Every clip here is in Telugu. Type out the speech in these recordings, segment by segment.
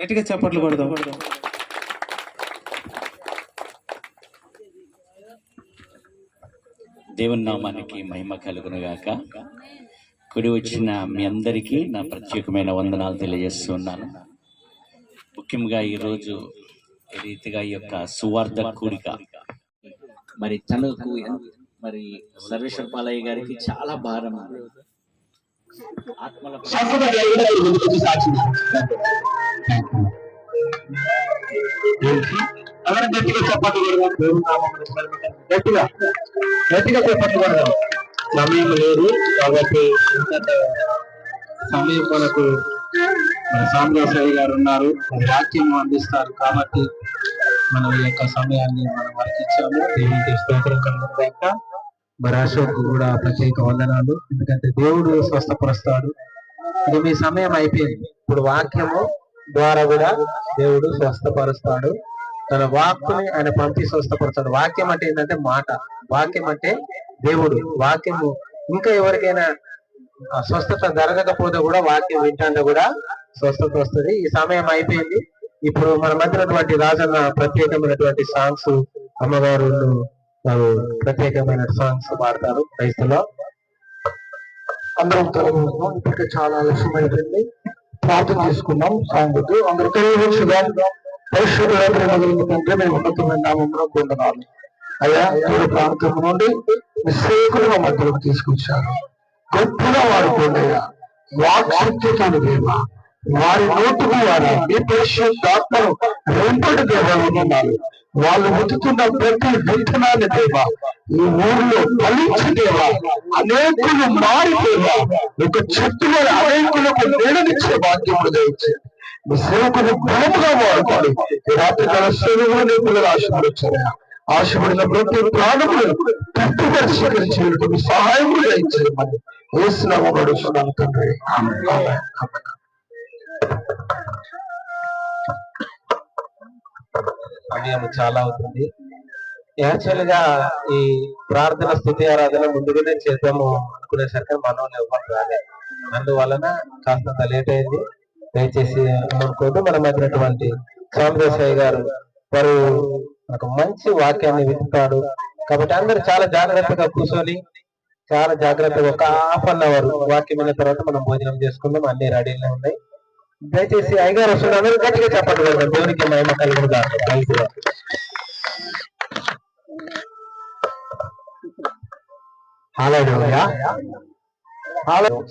గట్టిగా చప్పట్లు కొడదాం. దేవుని నామానికి మహిమ కలుగునుగాక కుడి వచ్చిన మీ అందరికీ నా ప్రత్యేకమైన వందనాలు తెలియజేస్తున్నాను. ముఖ్యంగా ఈరోజు ఈ రీతిగా ఈ యొక్క సువార్ధ కూడిక. మరి తనకు మరి సర్వేశ్వర పాలయ్య గారికి చాలా భారం. ఆత్మల ఎవరు గట్టిగా చెప్పట్లు గట్టిగా గట్టిగా చెప్పట్లు కొడదాం సమయం లేదు కాబట్టి సమయం మనకు మన గారు ఉన్నారు వాక్యం అందిస్తారు కాబట్టి మనం ఈ యొక్క సమయాన్ని మనం వారికి ఇచ్చాము దేవునికి స్తోత్రం కలుగుతాక మరి అశోక్ కూడా ప్రత్యేక వందనాలు. ఎందుకంటే దేవుడు స్వస్థపరుస్తాడు. ఇది మీ సమయం అయిపోయింది. ఇప్పుడు వాక్యము ద్వారా కూడా దేవుడు స్వస్థపరుస్తాడు. తన వాక్కుని ఆయన పంపి స్వస్థపరుస్తాడు. వాక్యం అంటే ఏంటంటే మాట. వాక్యం అంటే దేవుడు. వాక్యము ఇంకా ఎవరికైనా స్వస్థత జరగకపోతే కూడా వాక్యం వింటాంటే కూడా స్వస్థత వస్తుంది. ఈ సమయం అయిపోయింది. ఇప్పుడు మన మధ్యనటువంటి రాజన్న ప్రత్యేకమైనటువంటి సాంగ్స్ అమ్మగారు వారు ప్రత్యేకమైన సాంగ్స్ పాడతారు క్రైస్తలో అందరం తెలుగు ఇప్పటికే చాలా లక్ష్యం అయిపోయింది. ప్రార్థన చేసుకున్నాం సాంగ్ అందరూ తెలియవచ్చుగా పరిశుద్ధ ప్రేమ మేము ఉన్నతమైన నామంలో కొంటున్నాను అయ్యా మీరు ప్రాంతం నుండి మీ సేవకులు మా మధ్యలోకి తీసుకొచ్చారు. గొప్పగా వాడుకోండి అయ్యా. వాక్శక్తితో దేవ వారి నోటుకు వారి మీ పరిశుద్ధాత్మను రెంపటి దేవాలన్నారు వాళ్ళు వెతుకున్న ప్రతి విత్తనాన్ని దేవా ఈ ఊరిలో ఫలించి దేవా అనేకులు మారి ఒక చెట్టులో అనేకులకు నీడనిచ్చే భాగ్యములు దయచే. మీ సేవకుని బలముగా వాడుకోవాలి ఈ రాత్రి కాల సేవలు పిల్లలు ఆశపడొచ్చారా ఆశపడిన ప్రతి ప్రాణములు తప్పుగా స్వీకరించేందుకు మీ సహాయం దయచేయమని వేస్తున్నాము గడుస్తున్నాము తండ్రి. సమయం చాలా అవుతుంది. యాక్చువల్గా ఈ ప్రార్థన స్థుతి ఆరాధన ముందుగానే చేద్దాము అనుకునేసరికి మనం ఇవ్వడం రాలేదు అందువలన కాస్తంత లేట్ అయింది. దయచేసి అనుకోవద్దు మనం అయినటువంటి సాంబదేశాయి గారు వారు ఒక మంచి వాక్యాన్ని వింటాడు కాబట్టి అందరు చాలా జాగ్రత్తగా కూర్చొని చాలా జాగ్రత్తగా ఒక హాఫ్ అన్ అవర్ వాక్యం అయిన తర్వాత మనం భోజనం చేసుకుందాం. అన్ని రెడీలో ఉన్నాయి. దయచేసి అయ్యగారు వస్తున్నారు. గట్టిగా చెప్పండి కదా దేవునికి మహిమ కలుగుగా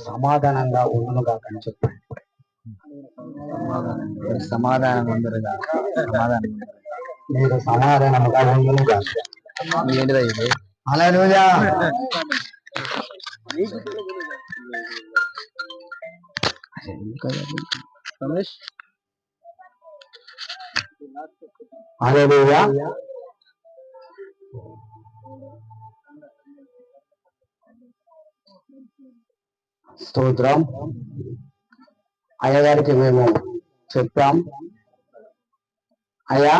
సమాధానంగా ఉండును కాక అని చెప్పండి. సమాధానం కాక సమాధానం మీరు సమాధానముగా ఉండును కాక ఏంటిదా ఇది? హల్లెలూయా రమేష్ హల్లెలూయా స్తోత్రం. అయ్యగారికి మేము చెప్పాం అయ్యా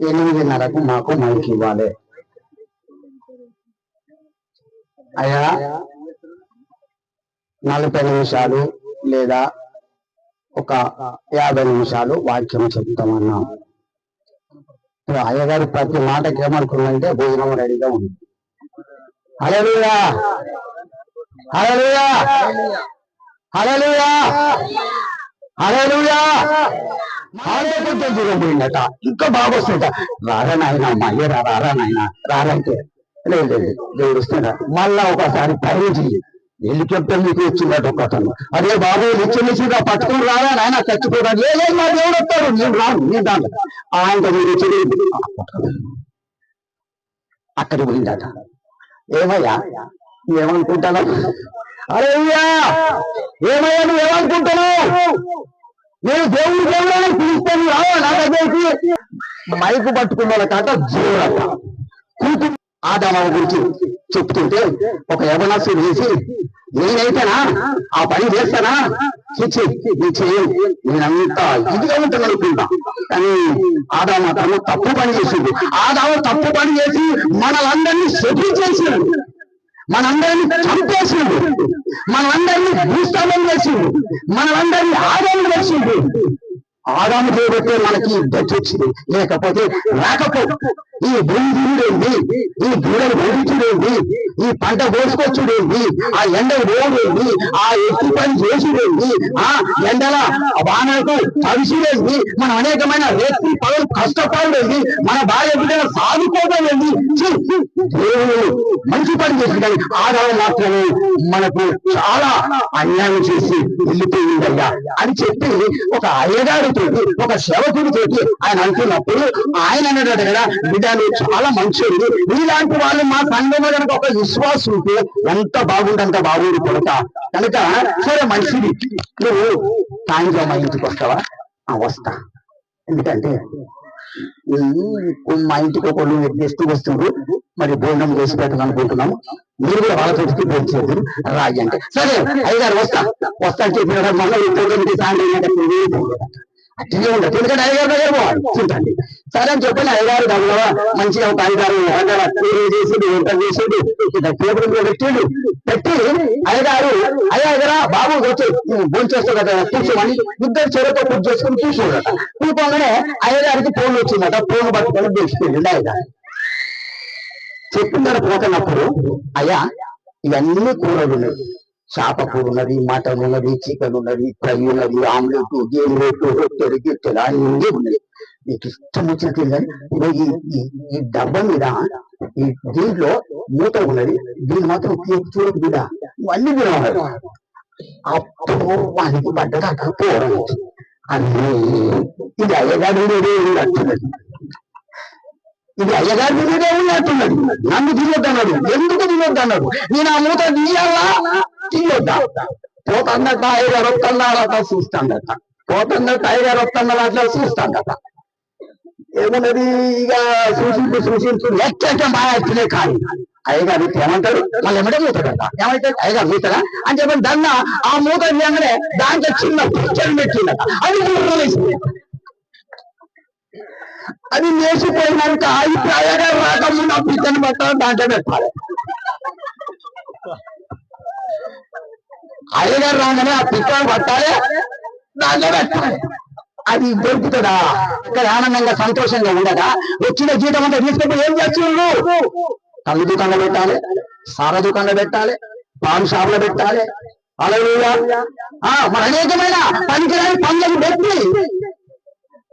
ఎనిమిదిన్నరకు మాకు మైక్ ఇవ్వాలి. అయ్యా నలభై నిమిషాలు లేదా ఒక యాభై నిమిషాలు వాక్యం చెప్తామన్నాం ఇప్పుడు అయ్యగారు ప్రతి మాటకి ఏమనుకుందంటే భోజనం రెడీగా ఉంది. హల్లెలూయా! హల్లెలూయా! హల్లెలూయా! హల్లెలూయా! ఆడకుంటే దిగబోయిందట ఇంకా బాగా వస్తుందట. రారా నాయన మా అయ్య రారా నాయన రారంటే లేదు లేదు దేవుడు వస్తాడా మళ్ళా ఒకసారి పైనుంచి హెలికాప్టర్ మీకు ఇచ్చిందట ఒక అతను అదే బాబు నిచ్చిగా పట్టుకుని రారా నాయన చచ్చిపోతాడు. "లే, లేదు మా దేవుడు వస్తాడు. నేను రాను నేను రాను. ఆయన మీరు ఇచ్చి అక్కడ పోయిందట. ఏమయ్యా? ఏమనుకుంటున్నావు అరే అయ్యా! ఏమయ్యా నువ్వు ఏమనుకుంటున్నావు నేను దేవుడు దేవుడు పిలుస్తాను. రావా నా దగ్గరికి? మైకు పట్టుకున్న వాళ్ళ కాక జోడట కూతురు ఆదామావ గురించి చెప్తుంటే ఒక యవనస్సు వేసి నేనైతేనా? ఆ పని చేస్తానా? చిచ్చి నీ చేయను నేనంతా ఇదిగా ఉంటాను అనుకుంటా కానీ ఆదా మాత్రం తప్పు పని చేసింది. ఆదామ తప్పు పని చేసి మనలందరినీ శపించేసినాడు మనందరినీ చంపేసిండు మనందరినీ భూస్థానం చేసిండు మనందరినీ ఆదాయం చేసిండు ఆదాము చేయబట్టే మనకి దచ్చి వచ్చింది. లేకపోతే రాకపోతే ఈ భూమి దిగుడేంది ఈ దూడలు పండించుడేంది ఈ పంట కోసుకొచ్చుడేంది ఆ ఎండ పోడేంది ఆ ఎత్తి పని చేసుడేంది ఆ ఎండల వానలకు తడిసిడేంది మన అనేకమైన వ్యక్తి పనులు కష్టపడేది మన భార్య బిడ్డలు సాదుకోవడం దేవుడు మంచి పని చేసిందని ఆదాయం మాత్రమే మనకు చాలా అన్యాయం చేసి వెళ్ళిపోయిందయ్యా అని చెప్పి ఒక అయ్యగారితో ఒక సేవకుడితో ఆయన అంటున్నప్పుడు ఆయన అన్నాడు కదా బిడ్డ నువ్వు చాలా మంచోడు నీలాంటి వాళ్ళు మా సంఘంలో కనుక ఒక విశ్వాసం ఉంటే ఎంత బాగుంటే అంత బాగుంది కొడక కనుక సరే మంచిది. నువ్వు సాయంత్రం మా ఇంటికి వస్తావా? వస్తా. ఎందుకంటే మా ఇంటికి ఒకళ్ళు గెస్ట్ వస్తున్నారు. మరి భోజనం చేసి పెట్టాలి అనుకుంటున్నాము. మీరు కూడా వాళ్ళతో భోజనం చేద్దరు రాయి అంటే సరే అయ్యారు వస్తా. వస్తా అని చెప్పిన మళ్ళీ సాయంత్రం అట్లనే ఉండదు ఎందుకంటే అయ్యగారు దగ్గర పోవాలి చూడండి సరే అని చెప్పిన అయ్యగారు దగ్గర మంచిగా ఒక ఐదారు రకాల వంట చేసి టేబుల్ మీద పెట్టాడు. పెట్టి అయ్యగారు అయ్యా దగ్గర బాబు వచ్చి భోంచేస్తావు కదా కూర్చోమని ఇద్దరు చెరతో పూజ చేసుకుని కూర్చోడట కూర్చోగానే అయ్యగారికి ఫోన్ వచ్చిందట ఫోన్ పట్టుకొని తెలిసిపోయింది అయ్యగారు? చెప్పిన పోతున్నప్పుడు అయ్యా ఇవన్నీ కూరలు ఉన్నాయి. చేప ఉన్నది మటన్ ఉన్నది చికెన్ ఉన్నది ఫ్రై ఉన్నది ఆమ్లెట్ గేమ్లెట్ రొట్టెలు గిట్టెలు అన్నీ ఉన్నాయి. నీకు ఇష్టం వచ్చినట్లు కానీ ఈ డబ్బా మీద ఈ దీంట్లో మూత ఉన్నది. దీన్ని మాత్రం చూడకు బిడ్డ. ఇవన్నీ తినవాలి అప్పుడు వానికి పడ్డదాకా పోవడం అది ఇది అయ్యగాడు అంటున్నది ఇది అయ్యగారి మీదే ఉన్నట్టున్నది. నన్ను తినొద్దన్నాడు. ఎందుకు తినొద్దన్నాడు? నేను ఆ మూత తీయాలా? తినొద్దా పోతందట అయ్యగారు వస్తున్నారట చూస్తాడట పోతందట అయ్యగారు వస్తున్నారు అట్లా చూస్తాడట ఏమన్నది? ఇక సూచించు సూచించు ఎట్ట బాగా ఎట్లే కానీ అయ్యగారు ఇట్లా ఏమంటాడు మళ్ళీ ఎమ్మడే మూతడట ఏమైతే? అయ్యగారు మూతడా అని చెప్పి దాన్న ఆ మూత తీయగానే దాంట్లో చిన్న పిక్చర్ పెట్టిందట. అది అది లేచిపోయినాక అభిప్రాయంగా అయ్యగారు రాకముందు ఆ పిచ్చని దాంట్లో పెట్టాలి. అయ్యగారు రాగానే ఆ పిక్కను పట్టాలి దాంట్లో పెట్టాలి. అది దొరుకుతుందా? ఇక్కడ ఆనందంగా సంతోషంగా ఉండదా? వచ్చిన జీతం అంతా తీసుకుంటే ఏం చేస్తున్నారు కళ్ళు దుకాణంలో పెట్టాలి సార దుకాణంలో పెట్టాలి పాన్ షాపులో పెట్టాలి. అలా మన అనేకమైన పనికిరాని పనులకు పెట్టి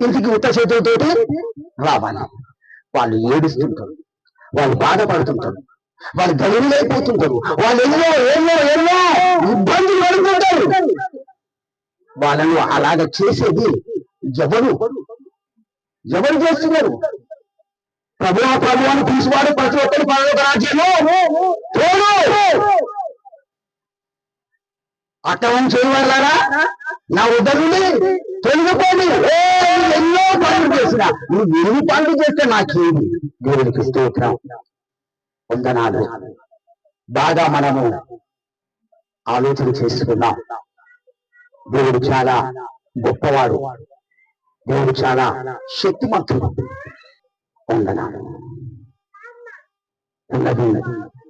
ఇంటికి ఉత్త చేతులతోటి రావాలి వాళ్ళు ఏడుస్తుంటారు. వాళ్ళు బాధపడుతుంటారు. వాళ్ళు గడువులైపోతుంటారు వాళ్ళు ఎన్నో ఎన్నో ఎన్నో ఇబ్బందులు పడుతుంటారు. వాళ్ళను అలాగ చేసేది ఎవరు? ఎవరు చేస్తున్నారు? ప్రభు ప్రభు అని పిలిచివాడు ప్రతి ఒక్కరు పనులు రాజ్యము. తోడు అట్టవని నా ఉద్దరుని తొలగిపోండి ఎన్నో పనులు చేసిన నువ్వు ఎన్ని పనులు చేస్తే నాకేమి? దేవుడికి స్తోత్రం. వందనాలు. బాగా మనము ఆలోచన చేసుకున్నాం. దేవుడు చాలా గొప్పవాడు. దేవుడు చాలా శక్తిమంతుడు. వందనాలు. ఉన్నది ఉన్నది.